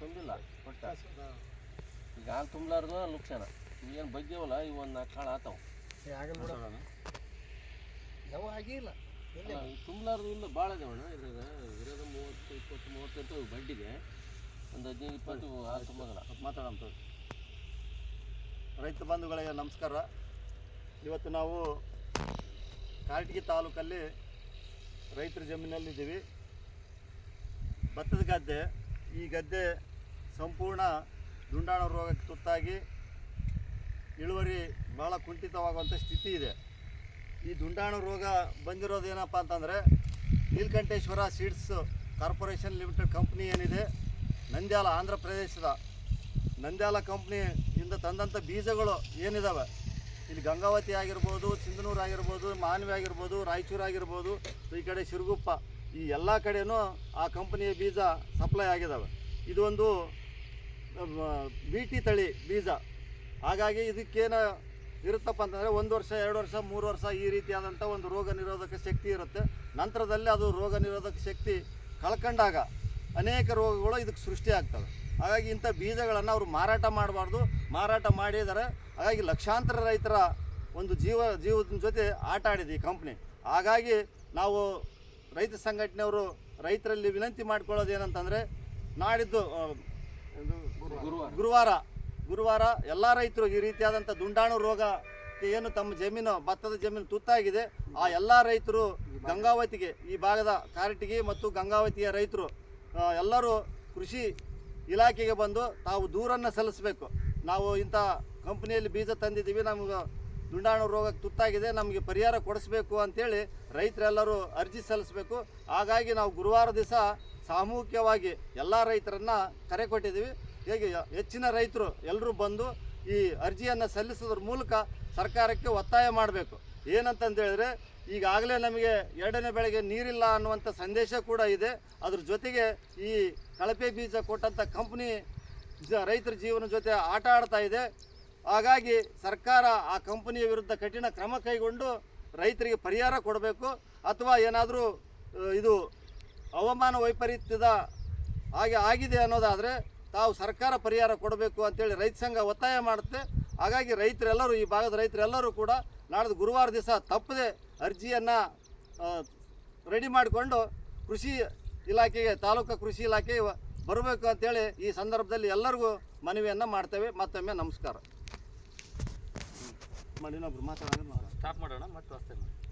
ತುಂಬಿಲ್ಲ ಒಟ್ಟ ಈಗ ಹಾಲು ತುಂಬಲಾರ್ದು ಲುಕ್ಷಣ ಈಗೇನು ಬಗ್ಗೆವಲ್ಲ ಇವು ಒಂದು ನಾಲ್ಕು ಕಾಳು ಆತಾವ. ಯಾವ ಆಗಿಲ್ಲ ತುಂಬಲಾರ್ದು ಇಲ್ಲ ಭಾಳ ಅದಾವಣ್ಣ. ಇದ್ರಾಗ ಇರೋದು ಮೂವತ್ತು ಇಪ್ಪತ್ತು ಮೂವತ್ತು ಬಡ್ಡಿಗೆ. ಒಂದು ಹದಿನೈದು ಇಪ್ಪತ್ತು ಹಾಲು ತುಂಬೋದಲ್ಲ. ಮಾತಾಡೋಣ. ರೈತ ಬಂಧುಗಳಿಗೆ ನಮಸ್ಕಾರ. ಇವತ್ತು ನಾವು ಕಾರಟಗಿ ತಾಲೂಕಲ್ಲಿ ರೈತರ ಜಮೀನಲ್ಲಿದ್ದೀವಿ ಭತ್ತದ ಗದ್ದೆ. ಈ ಗದ್ದೆ ಸಂಪೂರ್ಣ ದುಂಡಾಣ ರೋಗಕ್ಕೆ ತುತ್ತಾಗಿ ಇಳುವರಿ ಭಾಳ ಕುಂಠಿತವಾಗುವಂಥ ಸ್ಥಿತಿ ಇದೆ. ಈ ದುಂಡಾಣು ರೋಗ ಬಂದಿರೋದು ಏನಪ್ಪ ಅಂತಂದರೆ Neelakanteshwara seeds corporation limited company ಏನಿದೆ, ನಂದ್ಯಾಲ, ಆಂಧ್ರ ಪ್ರದೇಶದ ನಂದ್ಯಾಲ ಕಂಪ್ನಿಯಿಂದ ತಂದಂಥ ಬೀಜಗಳು ಏನಿದಾವೆ? ಇಲ್ಲಿ ಗಂಗಾವತಿ ಆಗಿರ್ಬೋದು, ಸಿಂಧನೂರು ಆಗಿರ್ಬೋದು, ಮಾನ್ವಿ ಆಗಿರ್ಬೋದು, ರಾಯಚೂರು ಆಗಿರ್ಬೋದು, ಈ ಕಡೆ ಶಿರಗುಪ್ಪ ಈ ಎಲ್ಲ ಕಡೆಯೂ ಆ ಕಂಪನಿಯ ಬೀಜ ಸಪ್ಲೈ ಆಗಿದ್ದಾವೆ ಇದೊಂದು ಬಿ ಟಿ ತಳಿ ಬೀಜ. ಹಾಗಾಗಿ ಇದಕ್ಕೇನು ಇರುತ್ತಪ್ಪ ಅಂತಂದರೆ ಒಂದು ವರ್ಷ, ಎರಡು ವರ್ಷ, ಮೂರು ವರ್ಷ ಈ ರೀತಿಯಾದಂಥ ಒಂದು ರೋಗ ನಿರೋಧಕ ಶಕ್ತಿ ಇರುತ್ತೆ. ನಂತರದಲ್ಲಿ ಅದು ರೋಗ ನಿರೋಧಕ ಶಕ್ತಿ ಕಳ್ಕೊಂಡಾಗ ಅನೇಕ ರೋಗಗಳು ಇದಕ್ಕೆ ಸೃಷ್ಟಿ ಆಗ್ತವೆ. ಹಾಗಾಗಿ ಇಂಥ ಬೀಜಗಳನ್ನು ಅವರು ಮಾರಾಟ ಮಾಡಬಾರ್ದು. ಮಾರಾಟ ಮಾಡಿದರೆ ಹಾಗಾಗಿ ಲಕ್ಷಾಂತರ ರೈತರ ಒಂದು ಜೀವ, ಜೀವದ ಜೊತೆ ಆಟ ಆಡಿದೆ ಈ ಕಂಪ್ನಿ. ಹಾಗಾಗಿ ನಾವು ರೈತ ಸಂಘಟನೆಯವರು ರೈತರಲ್ಲಿ ವಿನಂತಿ ಮಾಡ್ಕೊಳ್ಳೋದು ಏನಂತಂದರೆ ನಾಡಿದ್ದು ಗುರುವಾರ. ಗುರುವಾರ. ಗುರುವಾರ ಎಲ್ಲ ರೈತರು ಈ ರೀತಿಯಾದಂಥ ದುಂಡಾಣು ರೋಗ ಏನು ತಮ್ಮ ಜಮೀನು ಭತ್ತದ ಜಮೀನು ತುತ್ತಾಗಿದೆ. ಆ ಎಲ್ಲ ರೈತರು ಗಂಗಾವತಿಗೆ ಈ ಭಾಗದ ಕಾರಟಗಿ ಮತ್ತು ಗಂಗಾವತಿಯ ರೈತರು ಎಲ್ಲರೂ ಕೃಷಿ ಇಲಾಖೆಗೆ ಬಂದು ತಾವು ದೂರನ್ನು ಸಲ್ಲಿಸಬೇಕು. ನಾವು ಇಂಥ ಕಂಪ್ನಿಯಲ್ಲಿ ಬೀಜ ತಂದಿದ್ದೀವಿ ನಮ್ಗೆ ದುಂಡಾಣು ರೋಗಕ್ಕೆ ತುತ್ತಾಗಿದೆ, ನಮಗೆ ಪರಿಹಾರ ಕೊಡಿಸ್ಬೇಕು ಅಂತೇಳಿ ರೈತರೆಲ್ಲರೂ ಅರ್ಜಿ ಸಲ್ಲಿಸಬೇಕು. ಹಾಗಾಗಿ ನಾವು ಗುರುವಾರ ದಿವಸ ಸಾಮೂಹಿಕವಾಗಿ ಎಲ್ಲ ರೈತರನ್ನು ಕರೆ ಕೊಟ್ಟಿದ್ದೀವಿ. ಹೇಗೆ ಹೆಚ್ಚಿನ ರೈತರು ಎಲ್ಲರೂ ಬಂದು ಈ ಅರ್ಜಿಯನ್ನು ಸಲ್ಲಿಸೋದ್ರ ಮೂಲಕ ಸರ್ಕಾರಕ್ಕೆ ಒತ್ತಾಯ ಮಾಡಬೇಕು. ಏನಂತಂದೇಳಿದ್ರೆ, ಈಗಾಗಲೇ ನಮಗೆ ಎರಡನೇ ಬೆಳೆಗೆ ನೀರಿಲ್ಲ ಅನ್ನುವಂಥ ಸಂದೇಶ ಕೂಡ ಇದೆ. ಅದ್ರ ಜೊತೆಗೆ ಈ ಕಳಪೆ ಬೀಜ ಕೊಟ್ಟಂಥ ಕಂಪ್ನಿ ರೈತರ ಜೀವನ ಜೊತೆ ಆಟ ಆಡ್ತಾ ಇದೆ. ಹಾಗಾಗಿ ಸರ್ಕಾರ ಆ ಕಂಪನಿಯ ವಿರುದ್ಧ ಕಠಿಣ ಕ್ರಮ ಕೈಗೊಂಡು ರೈತರಿಗೆ ಪರಿಹಾರ ಕೊಡಬೇಕು ಅಥವಾ ಏನಾದರೂ ಇದು ಹವಾಮಾನ ವೈಪರೀತ್ಯದ ಹಾಗೆ ಆಗಿದೆ ಅನ್ನೋದಾದರೆ ತಾವು ಸರ್ಕಾರ ಪರಿಹಾರ ಕೊಡಬೇಕು ಅಂತೇಳಿ ರೈತ ಸಂಘ ಒತ್ತಾಯ ಮಾಡುತ್ತೆ. ಹಾಗಾಗಿ ರೈತರೆಲ್ಲರೂ, ಈ ಭಾಗದ ರೈತರೆಲ್ಲರೂ ಕೂಡ ನಾಡ್ದು ಗುರುವಾರ ದಿವಸ ತಪ್ಪದೆ ಅರ್ಜಿಯನ್ನು ರೆಡಿ ಮಾಡಿಕೊಂಡು ಕೃಷಿ ಇಲಾಖೆಗೆ, ತಾಲೂಕು ಕೃಷಿ ಇಲಾಖೆಗೆ ಬರಬೇಕು ಅಂತೇಳಿ ಈ ಸಂದರ್ಭದಲ್ಲಿ ಎಲ್ಲರಿಗೂ ಮನವಿಯನ್ನು ಮಾಡ್ತೇವೆ. ಮತ್ತೊಮ್ಮೆ ನಮಸ್ಕಾರ. ಮಾಡಿ ಇನ್ನೊಬ್ರು ಮಾತಾಡೋಣ ಸ್ಟಾಪ್ ಮಾಡೋಣ ಮತ್ತೆ ಹೊಸ್ತಾಗಿ ಮಾಡಿ